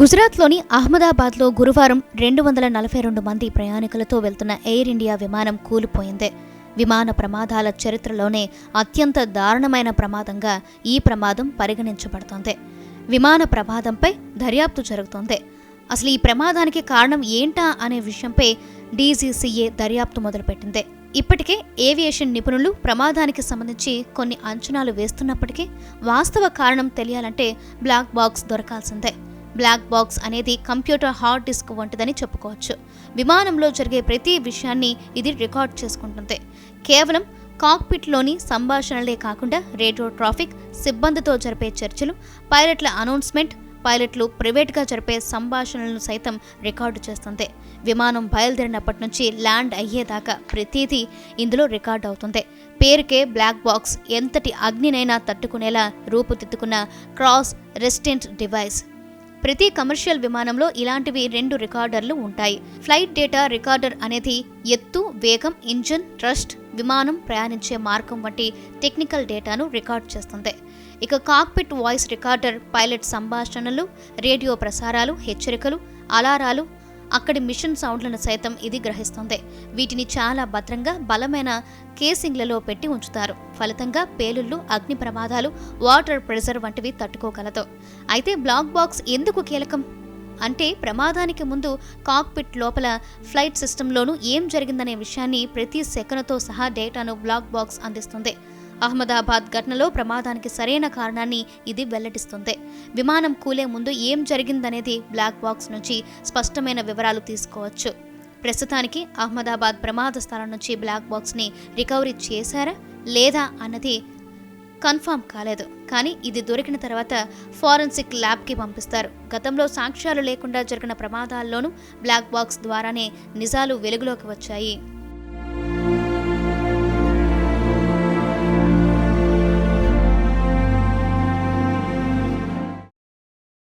గుజరాత్లోని అహ్మదాబాద్లో గురువారం రెండు వందల నలభై రెండు మంది ప్రయాణికులతో వెళ్తున్న ఎయిర్ ఇండియా విమానం కూలిపోయింది. విమాన ప్రమాదాల చరిత్రలోనే అత్యంత దారుణమైన ప్రమాదంగా ఈ ప్రమాదం పరిగణించబడుతోంది. విమాన ప్రమాదంపై దర్యాప్తు జరుగుతోంది. అసలు ఈ ప్రమాదానికి కారణం ఏంటా అనే విషయంపై డీజీసీఏ దర్యాప్తు మొదలుపెట్టింది. ఇప్పటికే ఏవియేషన్ నిపుణులు ప్రమాదానికి సంబంధించి కొన్ని అంచనాలు వేస్తున్నప్పటికీ వాస్తవ కారణం తెలియాలంటే బ్లాక్ బాక్స్ దొరకాల్సిందే. బ్లాక్ బాక్స్ అనేది కంప్యూటర్ హార్డ్ డిస్క్ వంటిదని చెప్పుకోవచ్చు. విమానంలో జరిగే ప్రతి విషయాన్ని ఇది రికార్డ్ చేసుకుంటుంది. కేవలం కాక్పిట్లోని సంభాషణలే కాకుండా రేడియో ట్రాఫిక్ సిబ్బందితో జరిపే చర్చలు పైలట్ల అనౌన్స్మెంట్ పైలట్లు ప్రైవేట్గా జరిపే సంభాషణలను సైతం రికార్డు చేస్తుంది. విమానం బయలుదేరినప్పటి నుంచి ల్యాండ్ అయ్యేదాకా ప్రతిదీ ఇందులో రికార్డ్ అవుతుంది. పేరుకే బ్లాక్ బాక్స్ ఎంతటి అగ్నినైనా తట్టుకునేలా రూపుదిద్దుకున్న క్రాస్ రెసిస్టెంట్ డివైస్. ప్రతి కమర్షియల్ విమానంలో ఇలాంటివి రెండు రికార్డర్లు ఉంటాయి. ఫ్లైట్ డేటా రికార్డర్ అనేది ఎత్తు వేగం ఇంజన్ ట్రస్ట్ విమానం ప్రయాణించే మార్గం వంటి టెక్నికల్ డేటాను రికార్డ్ చేస్తుంది. ఇక కాక్పిట్ వాయిస్ రికార్డర్ పైలట్ సంభాషణలు రేడియో ప్రసారాలు హెచ్చరికలు అలారాలు అక్కడి మిషన్ సౌండ్లను సైతం ఇది గ్రహిస్తుంది. వీటిని చాలా భద్రంగా బలమైన కేసింగ్లలో పెట్టి ఉంచుతారు. ఫలితంగా పేలుళ్ళు అగ్ని ప్రమాదాలు వాటర్ ప్రెషర్ వంటివి తట్టుకోగలదు. అయితే బ్లాక్ బాక్స్ ఎందుకు కీలకం? అంటే ప్రమాదానికి ముందు కాక్పిట్ లోపల ఫ్లైట్ సిస్టంలోనూ ఏం జరిగిందనే విషయాన్ని ప్రతి సెకనుతో సహా డేటాను బ్లాక్ బాక్స్ అందిస్తుంది. అహ్మదాబాద్ ఘటనలో ప్రమాదానికి సరైన కారణాన్ని ఇది వెల్లడిస్తుంది. విమానం కూలే ముందు ఏం జరిగిందనేది బ్లాక్ బాక్స్ నుంచి స్పష్టమైన వివరాలు తీసుకోవచ్చు. ప్రస్తుతానికి అహ్మదాబాద్ ప్రమాద స్థలం నుంచి బ్లాక్ బాక్స్ని రికవరీ చేశారా లేదా అన్నది కన్ఫామ్ కాలేదు. కానీ ఇది దొరికిన తర్వాత ఫారెన్సిక్ ల్యాబ్కి పంపిస్తారు. గతంలో సాక్ష్యాలు లేకుండా జరిగిన ప్రమాదాల్లోనూ బ్లాక్ బాక్స్ ద్వారానే నిజాలు వెలుగులోకి వచ్చాయి.